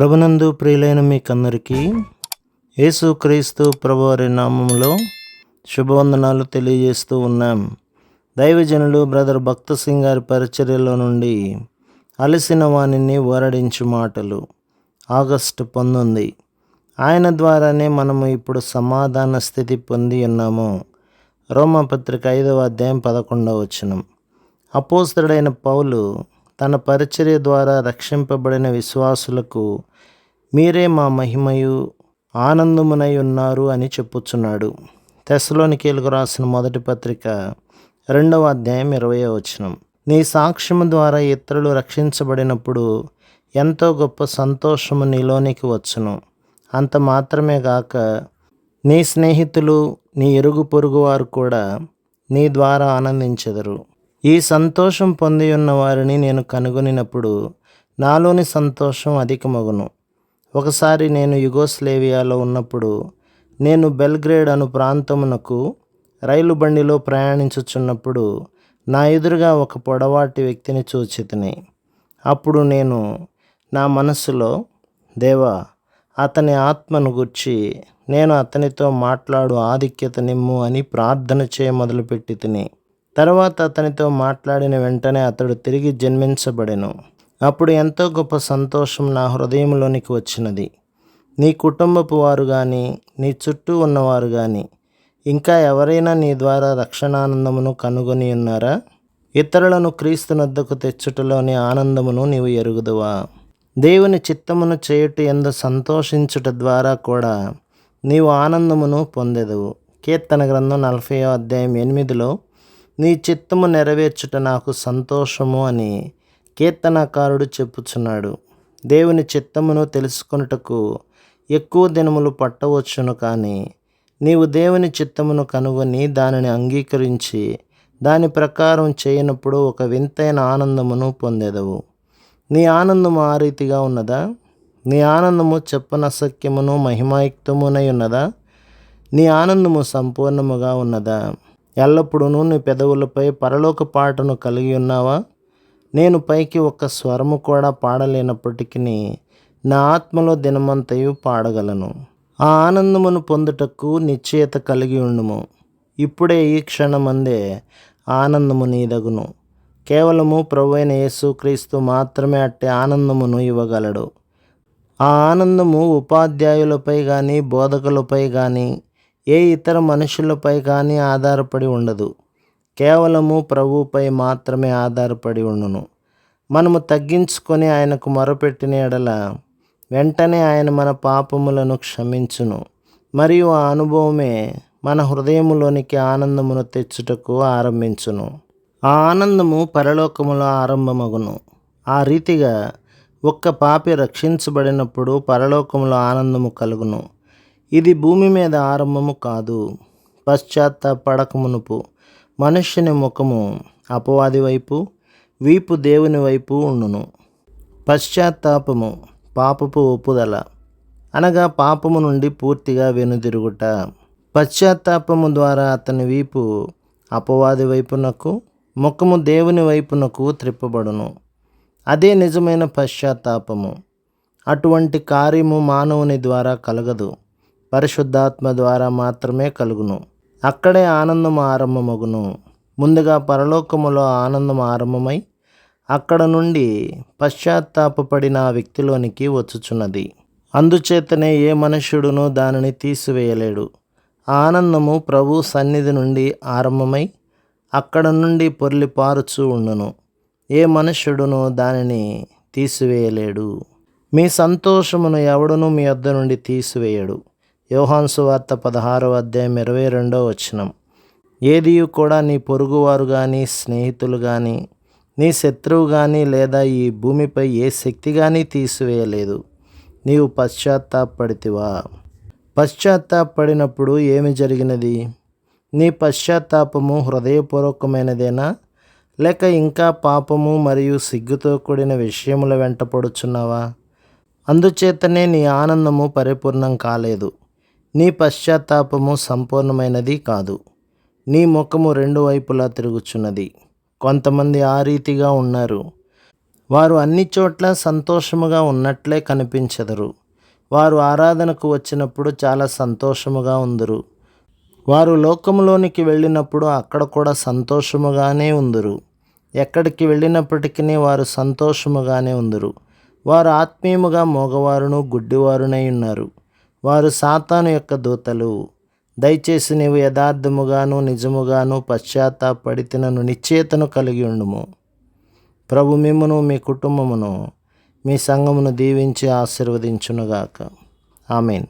ప్రభునందు ప్రియులైన మీకందరికీ యేసుక్రీస్తు ప్రభువారి నామంలో శుభవందనాలు తెలియజేస్తూ ఉన్నాం. దైవజనులు బ్రదర్ భక్త సింగ్ గారి పరిచర్యలో నుండి అలసిన వాణిని ఓరడించు మాటలు ఆగస్టు పంతొమ్మిది. ఆయన ద్వారానే మనము ఇప్పుడు సమాధాన స్థితి పొంది ఉన్నాము. రోమపత్రిక ఐదవ అధ్యాయం పదకొండవ వచనం. అపోస్తుడైన పౌలు తన పరిచర్య ద్వారా రక్షింపబడిన విశ్వాసులకు మీరే మా మహిమయు ఆనందమునై ఉన్నారు అని చెప్పుచున్నాడు. తెసలోనికేలకు రాసిన మొదటి పత్రిక రెండవ అధ్యాయం ఇరవై వచనం. నీ సాక్ష్యము ద్వారా ఇతరులు రక్షించబడినప్పుడు ఎంతో గొప్ప సంతోషము నీలోనికి వచ్చును. అంత మాత్రమే గాక నీ స్నేహితులు నీ ఇరుగు పొరుగు వారు కూడా నీ ద్వారా ఆనందించెదరు. ఈ సంతోషం పొంది ఉన్న వారిని నేను కనుగొనినప్పుడు నాలోని సంతోషం అధికమగును. ఒకసారి నేను యుగోస్లేవియాలో ఉన్నప్పుడు నేను బెల్గ్రేడ్ అను ప్రాంతమునకు రైలు బండిలో ప్రయాణించుచున్నప్పుడు నా ఎదురుగా ఒక పొడవాటి వ్యక్తిని చూచితిని. అప్పుడు నేను నా మనస్సులో దేవా అతని ఆత్మను గుర్చి నేను అతనితో మాట్లాడు ఆధిక్యత నిమ్ము అని ప్రార్థన చేయ మొదలుపెట్టి తిని తర్వాత అతనితో మాట్లాడిన వెంటనే అతడు తిరిగి జన్మించబడెను. అప్పుడు ఎంతో గొప్ప సంతోషం నా హృదయంలోనికి వచ్చినది. నీ కుటుంబపు వారు కానీ నీ చుట్టూ ఉన్నవారు కానీ ఇంకా ఎవరైనా నీ ద్వారా రక్షణానందమును కనుగొని ఉన్నారా? ఇతరులను క్రీస్తునద్దకు తెచ్చుటలోని ఆనందమును నీవు ఎరుగుదువా? దేవుని చిత్తమును చేయుట ఎందు సంతోషించుట ద్వారా కూడా నీవు ఆనందమును పొందెదవు. కీర్తన గ్రంథం నలభై అధ్యాయం ఎనిమిదిలో నీ చిత్తము నెరవేర్చుట నాకు సంతోషము అని కీర్తనకారుడు చెప్పుచున్నాడు. దేవుని చిత్తమును తెలుసుకొనుటకు ఎక్కువ దినములు పట్టవచ్చును కానీ నీవు దేవుని చిత్తమును కనుగొని దానిని అంగీకరించి దాని ప్రకారం చేయనప్పుడు ఒక వింతైన ఆనందమును పొందెదవు. నీ ఆనందము ఆ రీతిగా ఉన్నదా? నీ ఆనందము చెప్పనసక్యమును మహిమాయుక్తమునై ఉన్నదా? నీ ఆనందము సంపూర్ణముగా ఉన్నదా? ఎల్లప్పుడూ నీ పెదవులపై పరలోక పాటను కలిగి ఉన్నావా? నేను పైకి ఒక్క స్వరము కూడా పాడలేనప్పటికీ నా ఆత్మలో దినమంతయు పాడగలను. ఆ ఆనందమును పొందుటకు నిశ్చయత కలిగి ఉండుము. ఇప్పుడే ఈ క్షణమందే ఆనందము నీదగును. కేవలము ప్రభు అయిన యేసుక్రీస్తు మాత్రమే అట్టి ఆనందమును ఇవ్వగలడు. ఆ ఆనందము ఉపాధ్యాయులపై కానీ బోధకులపై కానీ ఏ ఇతర మనుషులపై కానీ ఆధారపడి ఉండదు. కేవలము ప్రభుపై మాత్రమే ఆధారపడి ఉండును. మనము తగ్గించుకొని ఆయనకు మొరపెట్టిన ఎడల వెంటనే ఆయన మన పాపములను క్షమించును. మరియు ఆ అనుభవమే మన హృదయములోనికి ఆనందమును తెచ్చుటకు ఆరంభించును. ఆ ఆనందము పరలోకములో ఆరంభమగును. ఆ రీతిగా ఒక్క పాపి రక్షించబడినప్పుడు పరలోకములో ఆనందము కలుగును. ఇది భూమి మీద ఆరంభము కాదు పశ్చాత్తాపడకమునుపు మనుష్యుని ముఖము అపవాది వైపు వీపు దేవుని వైపు ఉండును. పశ్చాత్తాపము పాపపు ఒప్పుదల. అనగా పాపము నుండి పూర్తిగా వెనుదిరుగుట. పశ్చాత్తాపము ద్వారా అతని వీపు అపవాది వైపునకు ముఖము దేవుని వైపునకు త్రిప్పబడును. అదే నిజమైన పశ్చాత్తాపము. అటువంటి కార్యము మానవుని ద్వారా కలగదు. పరిశుద్ధాత్మ ద్వారా మాత్రమే కలుగును. అక్కడే ఆనందం ఆరంభమగును. ముందుగా పరలోకములో ఆనందం ఆరంభమై అక్కడ నుండి పశ్చాత్తాపపడిన వ్యక్తిలోనికి వచ్చుచున్నది. అందుచేతనే ఏ మనుష్యుడును దానిని తీసివేయలేడు. ఆనందము ప్రభు సన్నిధి నుండి ఆరంభమై అక్కడ నుండి పొర్లిపారుచూ ఉండును. ఏ మనుష్యుడును దానిని తీసివేయలేడు. మీ సంతోషమును ఎవడును మీ వద్ద నుండి తీసివేయడు. యోహాన్సు వార్త పదహారవ అధ్యాయం ఇరవై రెండో వచనం. ఏది కూడా నీ పొరుగువారు కానీ స్నేహితులు కానీ నీ శత్రువు కానీ లేదా ఈ భూమిపై ఏ శక్తి కానీ తీసివేయలేదు. నీవు పశ్చాత్తాపడితివా పశ్చాత్తాపడినప్పుడు ఏమి జరిగినది? నీ పశ్చాత్తాపము హృదయపూర్వకమైనదేనా? లేక ఇంకా పాపము మరియు సిగ్గుతో కూడిన విషయముల వెంట పడుచున్నావా? అందుచేతనే నీ ఆనందము పరిపూర్ణం కాలేదు. నీ పశ్చాత్తాపము సంపూర్ణమైనది కాదు. నీ ముఖము రెండు వైపులా తిరుగుచున్నది. కొంతమంది ఆ రీతిగా ఉన్నారు. వారు అన్ని చోట్ల సంతోషముగా ఉన్నట్లే కనిపించదరు. వారు ఆరాధనకు వచ్చినప్పుడు చాలా సంతోషముగా ఉందరు. వారు లోకములోనికి వెళ్ళినప్పుడు అక్కడ కూడా సంతోషముగానే ఉందరు. ఎక్కడికి వెళ్ళినప్పటికీ వారు సంతోషముగానే ఉందరు. వారు ఆత్మీయముగా మగవారును గుడ్డివారునై ఉన్నారు. వారు సాతాను యొక్క దూతలు. దయచేసి నీవు యథార్థముగాను నిజముగాను పశ్చాత్తాపడితినను నిశ్చేతను కలిగి ఉండుము. ప్రభు మిమ్మును మీ కుటుంబమును మీ సంఘమును దీవించి ఆశీర్వదించునుగాక. ఆమెన్.